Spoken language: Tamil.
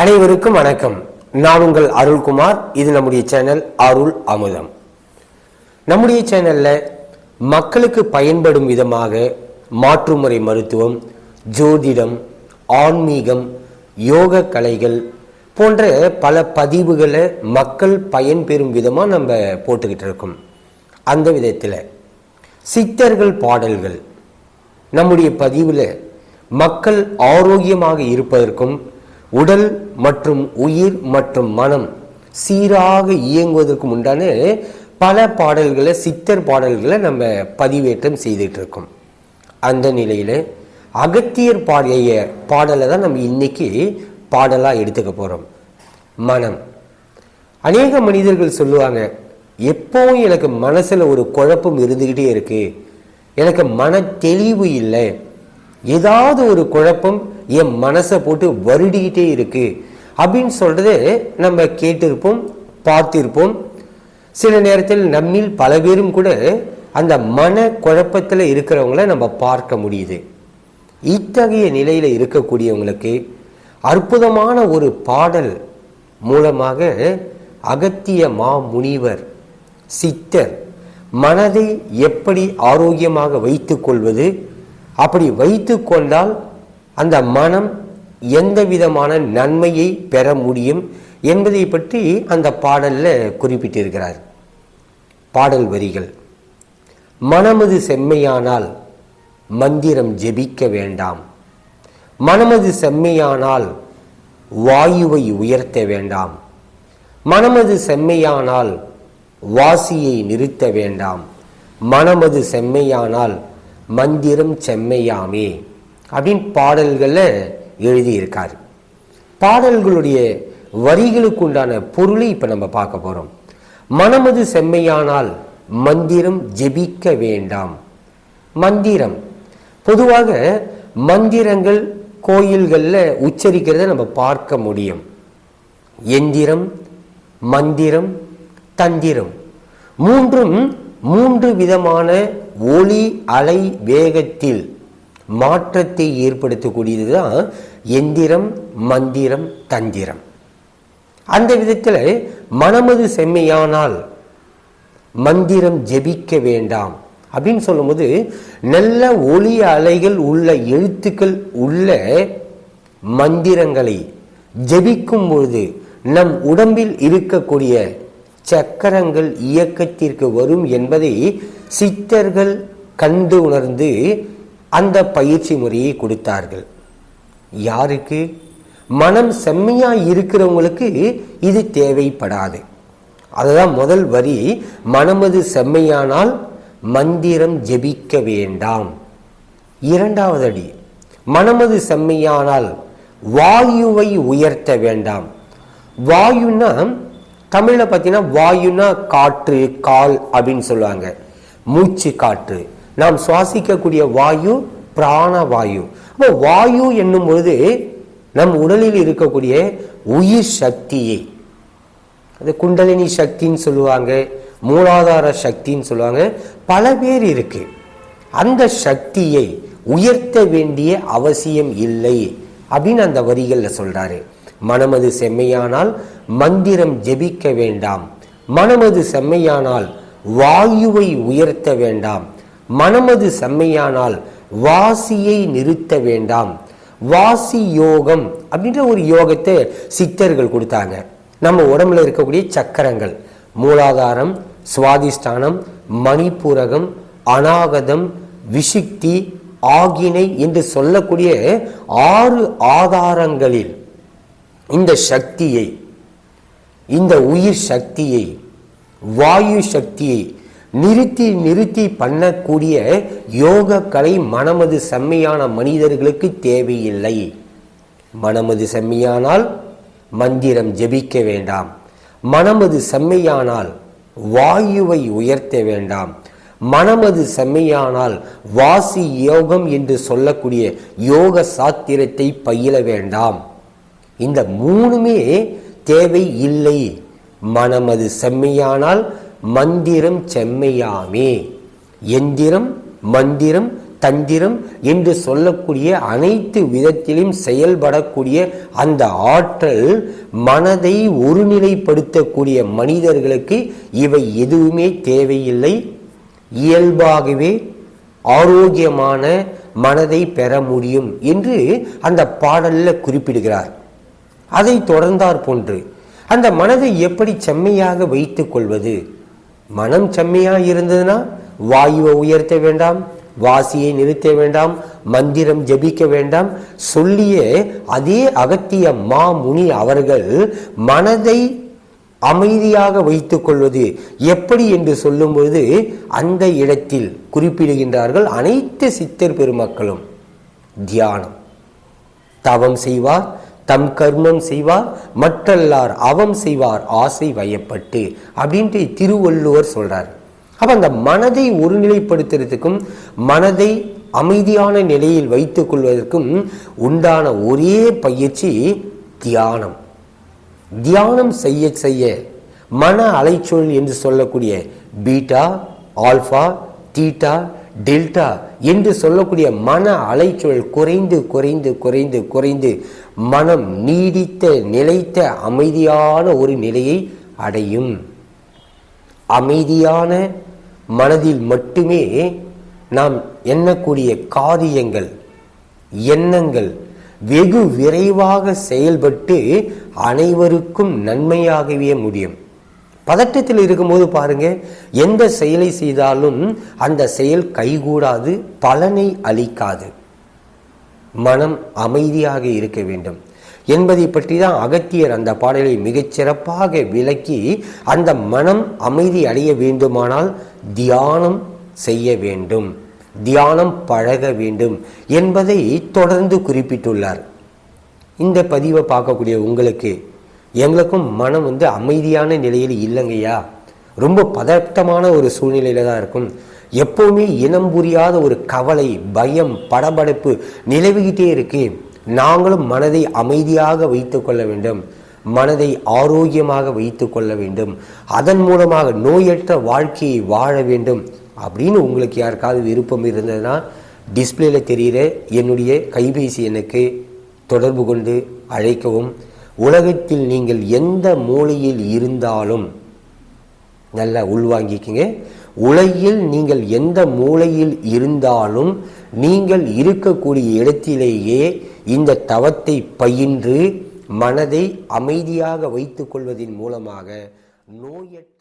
அனைவருக்கும் வணக்கம். நான் உங்கள் அருள்குமார். இது நம்முடைய சேனல் அருள் அமுதம். நம்முடைய சேனல்ல மக்களுக்கு பயன்படும் விதமாக மாற்றுமுறை மருத்துவம் ஜோதிடம் ஆன்மீகம் யோக கலைகள் போன்ற பல பதிவுகளை மக்கள் பயன்பெறும் விதமாக நம்ம போட்டுக்கிட்டு இருக்கோம். அந்த விதத்தில் சித்தர்கள் பாடல்கள். நம்முடைய பதிவில் மக்கள் ஆரோக்கியமாக இருப்பதற்கும் உடல் மற்றும் உயிர் மற்றும் மனம் சீராக இயங்குவதற்கு உண்டான பல பாடல்களை சித்தர் பாடல்களை நம்ம பதிவேற்றம் செய்துட்டு இருக்கோம் அந்த நிலையில் அகத்தியர் பாடிய பாடலை தான் நம்ம இன்னைக்கு பாடலாக எடுத்துக்க போகிறோம் மனம். அநேக மனிதர்கள் சொல்லுவாங்க எப்பவும் எனக்கு மனசில் ஒரு குழப்பம் இருந்துக்கிட்டே இருக்குது எனக்கு மன தெளிவு இல்லை. ஏதாவது ஒரு குழப்பம் என் மனசை போட்டு வருடிக்கிட்டே இருக்கு. அப்படின்னு சொல்றத நம்ம கேட்டிருப்போம் பார்த்திருப்போம். சில நேரத்தில் நம்மில் பல பேரும் கூட அந்த மன குழப்பத்தில் இருக்கிறவங்கள நம்ம பார்க்க முடியுது. இத்தகைய நிலையில் இருக்கக்கூடியவங்களுக்கு அற்புதமான ஒரு பாடல் மூலமாக அகத்திய மா முனிவர் சித்தர் மனதை எப்படி ஆரோக்கியமாக வைத்துக் கொள்வது? அப்படி வைத்து கொண்டால் அந்த மனம் எந்த விதமான நன்மையை பெற முடியும் என்பதை பற்றி அந்த பாடலில் குறிப்பிட்டிருக்கிறார். பாடல் வரிகள். மனமது செம்மையானால் மந்திரம் ஜெபிக்க வேண்டாம். மனமது செம்மையானால் வாயுவை உயர்த்த வேண்டாம். மனமது செம்மையானால் வாசியை நிறுத்த வேண்டாம். மனமது செம்மையானால் மந்திரம் செம்மையாமே. அப்படின்னு பாடல்களில் எழுதியிருக்கார். பாடல்களுடைய வரிகளுக்கு உண்டான பொருளை இப்போ நம்ம பார்க்க போகிறோம் மனமது செம்மையானால் மந்திரம் ஜெபிக்க வேண்டாம். மந்திரம். பொதுவாக மந்திரங்கள் கோயில்களில் உச்சரிக்கிறத நம்ம பார்க்க முடியும். எந்திரம் மந்திரம் தந்திரம். மூன்றும் மூன்று விதமான ஒளி அலை வேகத்தில் மாற்றத்தை ஏற்படுத்தக்கூடியது தான் எந்திரம் மந்திரம் தந்திரம். அந்த விதத்தில் மனமது செம்மையானால் மந்திரம் ஜெபிக்க வேண்டாம் அப்படின்னு சொல்லும்போது நல்ல ஒளி அலைகள் உள்ள எழுத்துக்கள் உள்ள மந்திரங்களை ஜெபிக்கும் பொழுது நம் உடம்பில் இருக்கக்கூடிய சக்கரங்கள் இயக்கத்திற்கு வரும் என்பதை சித்தர்கள் கண்டு உணர்ந்து அந்த பயிற்சி முறையை கொடுத்தார்கள். யாருக்கு? மனம் செம்மையா இருக்கிறவங்களுக்கு இது தேவைப்படாது. அதுதான் முதல் வரி. மனமது செம்மையானால் மந்திரம் ஜெபிக்க வேண்டாம். இரண்டாவது அடி. மனமது செம்மையானால் வாயுவை உயர்த்த வேண்டாம். வாயுன்னா தமிழில் பார்த்தீங்கன்னா வாயுனா காற்று கால் அப்படின்னு சொல்லுவாங்க. மூச்சு காற்று. நாம் சுவாசிக்கக்கூடிய வாயு பிராண வாயு. அப்போ வாயு என்னும் பொழுது நம் உடலில் இருக்கக்கூடிய உயிர் சக்தியை. அது குண்டலினி சக்தின்னு சொல்லுவாங்க மூலாதார சக்தின்னு சொல்லுவாங்க பல பேர் இருக்கு. அந்த சக்தியை உயர்த்த வேண்டிய அவசியம் இல்லை அப்படின்னு அந்த வரிகளில் சொல்றாரு. மனமது செம்மையானால் மந்திரம் ஜெபிக்க வேண்டாம். மனமது செம்மையானால் வாயுவை உயர்த்த வேண்டாம். மனமது செம்மையானால் வாசியை நிறுத்த வேண்டாம். வாசி யோகம் அப்படின்ற ஒரு யோகத்தை சித்தர்கள் கொடுத்தாங்க. நம்ம உடம்புல இருக்கக்கூடிய சக்கரங்கள் மூலாதாரம் சுவாதிஷ்டானம் மணிப்பூரகம் அநாகதம் விஷுக்தி ஆகினை என்று சொல்லக்கூடிய ஆறு ஆதாரங்களில் இந்த சக்தியை இந்த உயிர் சக்தியை வாயு சக்தியை நிறுத்தி நிறுத்தி பண்ணக்கூடிய யோக கலை மனமது செம்மையான மனிதர்களுக்கு தேவையில்லை. மனமது செம்மையானால் மந்திரம் ஜெபிக்க வேண்டாம். மனமது செம்மையானால் வாயுவை உயர்த்த வேண்டாம். மனமது செம்மையானால் வாசி யோகம் என்று சொல்லக்கூடிய யோக சாத்திரத்தை பயில வேண்டாம். இந்த மூணுமே தேவை இல்லை. மனமது செம்மையானால் மந்திரம் செம்மையாமே. எந்திரம் மந்திரம் தந்திரம் என்று சொல்லக்கூடிய அனைத்து விதத்திலும் செயல்படக்கூடிய அந்த ஆற்றல் மனதை ஒருநிலைப்படுத்தக்கூடிய மனிதர்களுக்கு இவை எதுவுமே தேவையில்லை. இயல்பாகவே ஆரோக்கியமான மனதை பெற முடியும் என்று அந்த பாடலில் குறிப்பிடுகிறார். அதை தொடர்ந்தார் போன்று அந்த மனதை எப்படி செம்மையாக வைத்துக் கொள்வது? மனம் செம்மையா இருந்ததுன்னா வாயுவை உயர்த்த வேண்டாம் வாசியை நிறுத்த வேண்டாம் மந்திரம் ஜபிக்க வேண்டாம். சொல்லிய அதே அகத்திய மாமுனி அவர்கள் மனதை அமைதியாக வைத்துக் கொள்வது எப்படி என்று சொல்லும்போது அந்த இடத்தில் குறிப்பிடுகின்றார்கள் அனைத்து சித்தர் பெருமக்களும். தியானம். தவம் செய்வார் தம் கர்மம் செய்வார் மற்றல்லார் அவம் செய்வார் ஆசை வயப்பட்டு அப்படின்ட்டு திருவள்ளுவர் சொல்றார். அப்ப அந்த மனதை ஒருநிலைப்படுத்துறதுக்கும் மனதை அமைதியான நிலையில் வைத்துக் கொள்வதற்கும் உண்டான ஒரே பயிற்சி தியானம். தியானம் செய்ய செய்ய மன அலைச்சொல் என்று சொல்லக்கூடிய பீட்டா ஆல்பா தீட்டா டெல்டா என்று சொல்லக்கூடிய மன அலைச்சொல் குறைந்து குறைந்து குறைந்து குறைந்து மனம் நீடித்த நிலைத்த அமைதியான ஒரு நிலையை அடையும். அமைதியான மனதில் மட்டுமே நாம் எண்ணக்கூடிய காரியங்கள் எண்ணங்கள் வெகு விரைவாக செயல்பட்டு அனைவருக்கும் நன்மையாகவே முடியும். பதட்டத்தில் இருக்கும்போது பாருங்க எந்த செயலை செய்தாலும் அந்த செயல் கைகூடாது பலனை அளிக்காது. மனம் அமைதியாக இருக்க வேண்டும். என்பதை பற்றி தான் அகத்தியர் அந்த பாடலை மிகச்சிறப்பாக விளக்கி அந்த மனம் அமைதி அடைய வேண்டுமானால் தியானம் செய்ய வேண்டும். தியானம் பழக வேண்டும் என்பதை தொடர்ந்து குறிப்பிட்டுள்ளார். இந்த பதிவை பார்க்கக்கூடிய உங்களுக்கு எங்களுக்கும் மனம் வந்து அமைதியான நிலையில் இல்லைங்கய்யா. ரொம்ப பதட்டமான ஒரு சூழ்நிலையில தான் இருக்கும். எப்பவுமே இனம் புரியாத ஒரு கவலை பயம் படபடப்பு நிலவிக்கிட்டே இருக்கு. நாங்களும் மனதை அமைதியாக வைத்து கொள்ள வேண்டும். மனதை ஆரோக்கியமாக வைத்து கொள்ள வேண்டும். அதன் மூலமாக நோயற்ற வாழ்க்கையை வாழ வேண்டும் அப்படின்னு உங்களுக்கு யாருக்காவது விருப்பம் இருந்ததுன்னா டிஸ்பிளேல தெரிகிற என்னுடைய கைபேசி எனக்கு தொடர்பு கொண்டு அழைக்கவும். உலகத்தில் நீங்கள் எந்த மூலையில் இருந்தாலும் நல்லா உள்வாங்கிக்கங்க. உலகில் நீங்கள் எந்த மூலையில் இருந்தாலும் நீங்கள் இருக்கக்கூடிய இடத்திலேயே இந்த தவத்தை பயின்று மனதை அமைதியாக வைத்துக் கொள்வதன் மூலமாக நோயற்ற